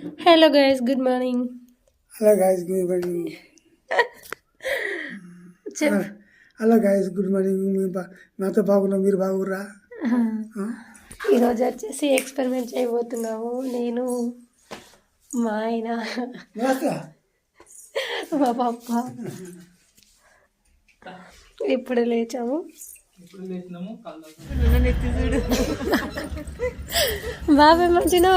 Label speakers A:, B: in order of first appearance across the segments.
A: Hello guys good morning
B: hello guys good morning
A: చెప్
B: hello guys good morning మీ బా- మాతో బాగున్నాం మీరు బాగుర్రా?
A: ఈరోజు వచ్చేసి ఎక్స్పెరిమెంట్ చేయబోతున్నాము. నేను మా ఆయన. మా పప్ప ఇప్పుడే లేచాము. బాబాయ్ మంచిగా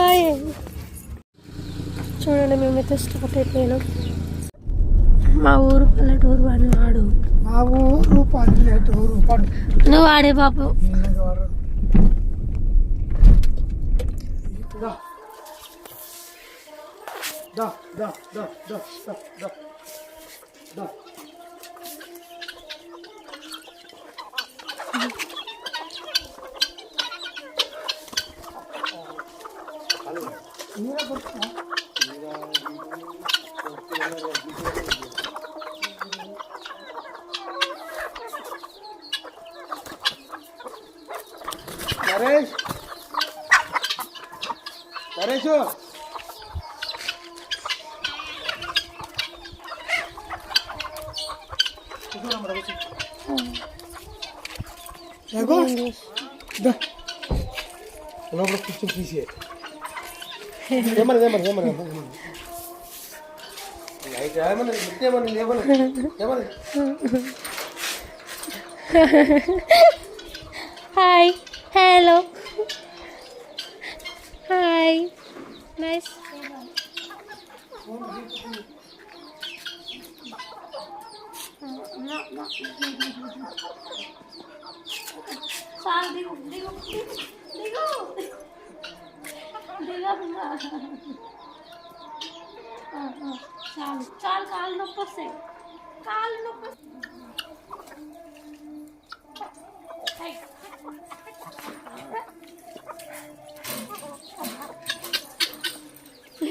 A: చూడండి మేమైతే స్టార్ట్ అయిపోయినాం. మా ఊరు పల్లెటూరు అని వాడు.
B: మా ఊరు పల్లెటూరు పడు
A: నువ్వు వాడే బాబు.
B: దా. Taresh. Taresho. Hi.
A: Hello hi nice चाल चाल काल से काल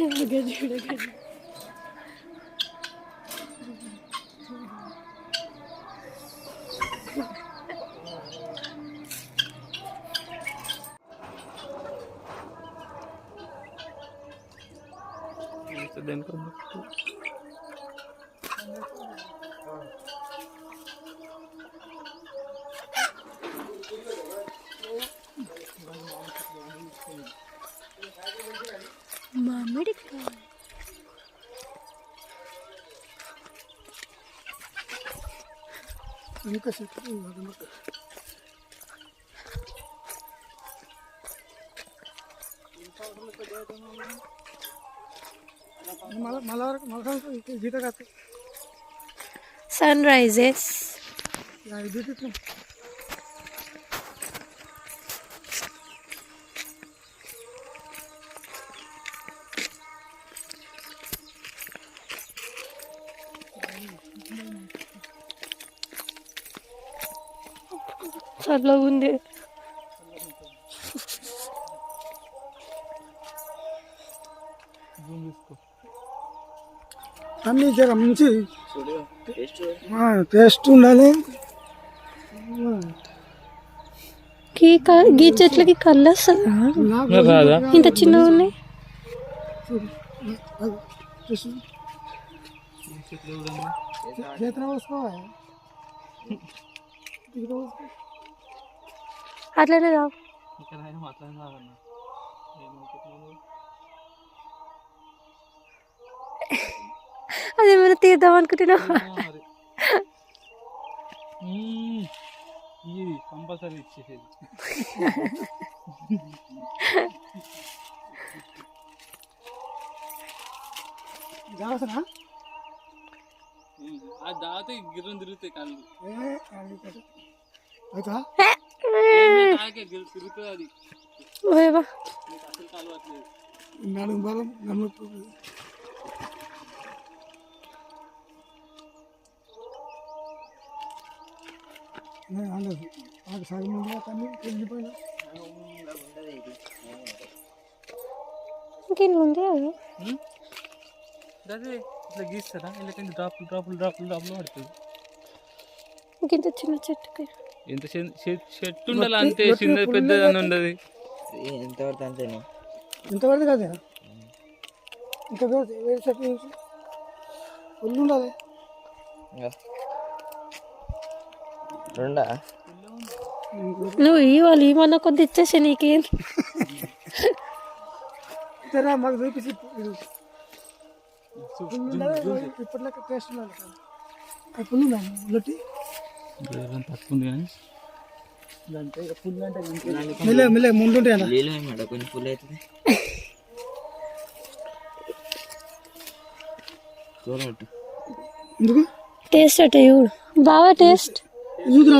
A: చాలు కాళ్ళు నొప్పి వస్తాయి కాళ్ళు
B: ఇంకా చెట్టు మళ్ళా మళ్ళా మళ్ళా గీత కాదు
A: సన్ రైజెస్ చల్లగా ఉంది.
B: అన్నీ జర మంచి టేస్ట్ ఉండాలి.
A: గీ చెట్లకి కళ్ళు వస్తుందా ఇంత చిన్నగా ఉన్నాయి.
B: చేతిలో
A: అట్లనే రా. అదేమైనా తీద్దాం అనుకుంటున్నావా
C: కంపల్సరీ ఇచ్చేసేది.
B: జాగ్రత్త
C: ఆ దాత గిర్రం తిరుగుతాయి కళ్ళు.
B: అవుతా నడుము బలం నమ్మకు అందదు నాకు సగం ముందుగా తన్ని వెళ్ళిపోయినా.
A: ఇంకేం ఉంది అది
C: అదే ఇట్లా గీస్తారా కింద డ్రాపులు డ్రాపులు డ్రాపులు డ్రాపులు పడుతుంది
A: ఇంకింత చిన్న చెట్టుకి
C: ఎంత చెట్టు ఉండాలి అంతే చిన్న పెద్దదని ఉండదు.
D: ఎంతవరకు అంతేనే?
B: ఇంతవరకు కదా ఇంకా వేరే చెట్టు చూసి ఒళ్ళు ఉండాలి.
D: రెండా?
A: నువ్వు ఈ వాళ్ళు ఏమన్నా కొద్ది ఇచ్చేసి నీకేం?
B: తెరా మాకు చూపించి టేస్ట్ ఇప్పుడు ఉందా లొట్టి.
C: తక్కువ ఉంది కానీ
B: మెల్లె మెల్లె ముందుంటే అన్న
D: నీళ్ళు ఏమాడ కొంచెం ఫుల్ అవుతుంది చూడమట్టు
B: ఎందుకు
A: టేస్ట్ అట్ట చూడు బాగా టేస్ట్
B: చూదురా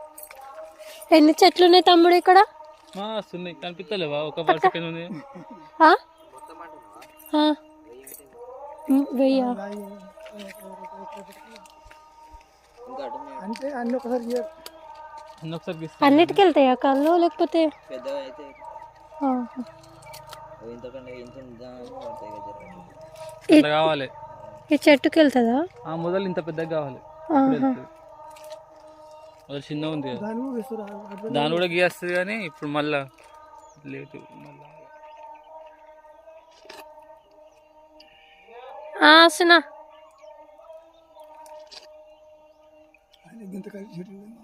A: ఎన్ని చెట్లు ఉన్నాయి తమ్ముడు ఇక్కడ?
C: కనిపిస్తలేవా? ఒక ఉంది.
A: వెయ్యా.
D: అటు
B: అన్ని ఒకసారి
A: అన్నిటికి వెళ్తాయా? కళ్ళు లేకపోతే? ఈ చెట్టుకి వెళ్తుందా?
C: ఆ మొదలు ఇంత పెద్దగా కావాలి. మొదలు చిన్న ఉంది
B: దాని కూడా
C: గీస్తుంది కానీ ఇప్పుడు మళ్ళా లేటు మళ్ళా.
A: ఆ, వస్తున్నా
B: అది గింత కలిసి చెట్టు ఉంది.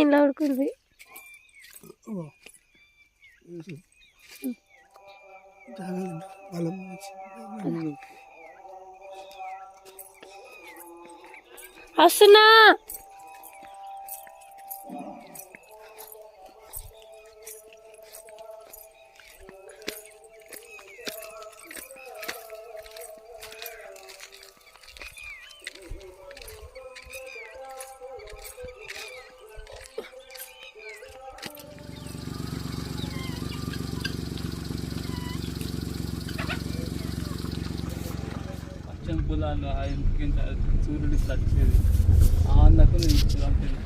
A: ఇలా ఉడుకుంది
C: আসনা ఇంత సూర్యుడు ఇట్లా వచ్చేది నేను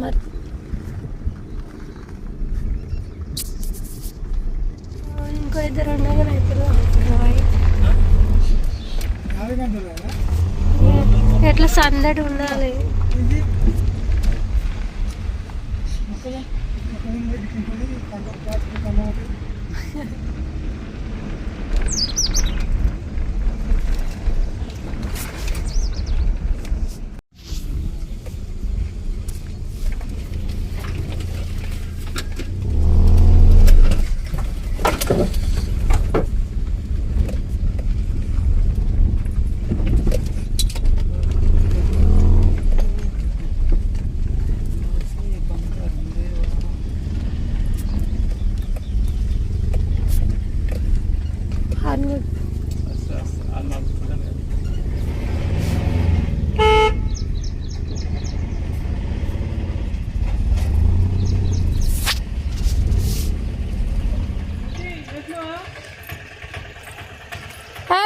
A: మరి. ఇంకో ఇద్దరు ఉండగా? ఎట్లా సందడి ఉండాలి?
B: ఇది మొక్కలు
A: you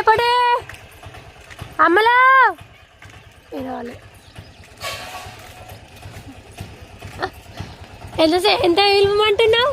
A: ఏ పడే. అమ్మలా. ఎంత ఎంత ఇల్లు అంటున్నావు?